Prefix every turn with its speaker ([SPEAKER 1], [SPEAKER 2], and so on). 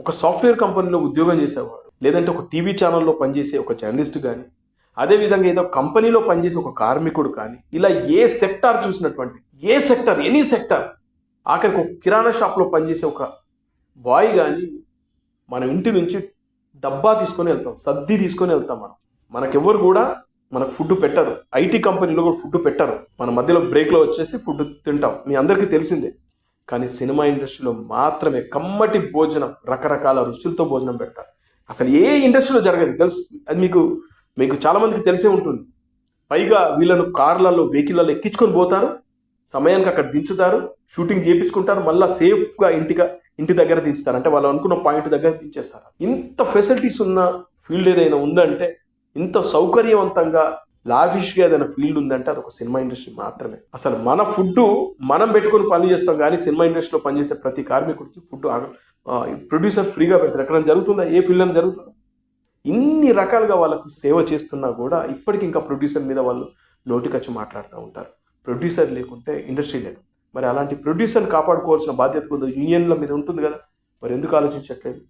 [SPEAKER 1] ఒక సాఫ్ట్వేర్ కంపెనీలో ఉద్యోగం చేసేవాడు లేదంటే ఒక టీవీ ఛానల్లో పనిచేసే ఒక జర్నలిస్ట్ కానీ అదేవిధంగా ఏదో కంపెనీలో పనిచేసే ఒక కార్మికుడు కానీ ఇలా ఏ సెక్టార్ చూసినటువంటి ఏ సెక్టార్ ఎనీ సెక్టార్ ఆఖరికి ఒక కిరాణా షాప్లో పనిచేసే ఒక బాయ్ కానీ మన ఇంటి నుంచి డబ్బా తీసుకొని వెళ్తాం సద్ది తీసుకొని వెళ్తాం మనం. మనకెవ్వరు కూడా మనకు ఫుడ్ పెట్టరు. ఐటీ కంపెనీలో కూడా ఫుడ్ పెట్టరు. మన మధ్యలో బ్రేక్లో వచ్చేసి ఫుడ్ తింటాం. మీ అందరికీ తెలిసిందే. కానీ సినిమా ఇండస్ట్రీలో మాత్రమే కమ్మటి భోజనం రకరకాల రుచులతో భోజనం పెడతారు. అసలు ఏ ఇండస్ట్రీలో జరగదు. తెలుసు అది మీకు మీకు చాలామందికి తెలిసే ఉంటుంది. పైగా వీళ్ళను కార్లలో వెహికల్లలో ఎక్కించుకొని పోతారు. సమయానికి అక్కడ దించుతారు. షూటింగ్ చేయించుకుంటారు మళ్ళీ సేఫ్గా ఇంటిగా ఇంటి దగ్గర దించుతారు. అంటే వాళ్ళు అనుకున్న పాయింట్ దగ్గర దించేస్తారు. ఇంత ఫెసిలిటీస్ ఉన్న ఫీల్డ్ ఏదైనా ఉందంటే ఇంత సౌకర్యవంతంగా లావిష్గా ఏదైనా ఫీల్డ్ ఉందంటే అది ఒక సినిమా ఇండస్ట్రీ మాత్రమే. అసలు మన ఫుడ్ మనం పెట్టుకొని పని చేస్తాం కానీ సినిమా ఇండస్ట్రీలో పనిచేసే ప్రతి కార్మికుడికి ఫుడ్ ప్రొడ్యూసర్ ఫ్రీగా పెడతారు. ఎక్కడ జరుగుతుందా? ఏ ఫీల్డ్ అని జరుగుతుందా? ఇన్ని రకాలుగా వాళ్ళకు సేవ చేస్తున్నా కూడా ఇప్పటికి ఇంకా ప్రొడ్యూసర్ మీద వాళ్ళు నోటికొచ్చి మాట్లాడుతూ ఉంటారు. ప్రొడ్యూసర్ లేకుంటే ఇండస్ట్రీ లేదు. మరి అలాంటి ప్రొడ్యూసర్ని కాపాడుకోవాల్సిన బాధ్యత కూడా యూనియన్ల మీద ఉంటుంది కదా. మరి ఎందుకు ఆలోచించట్లేదు?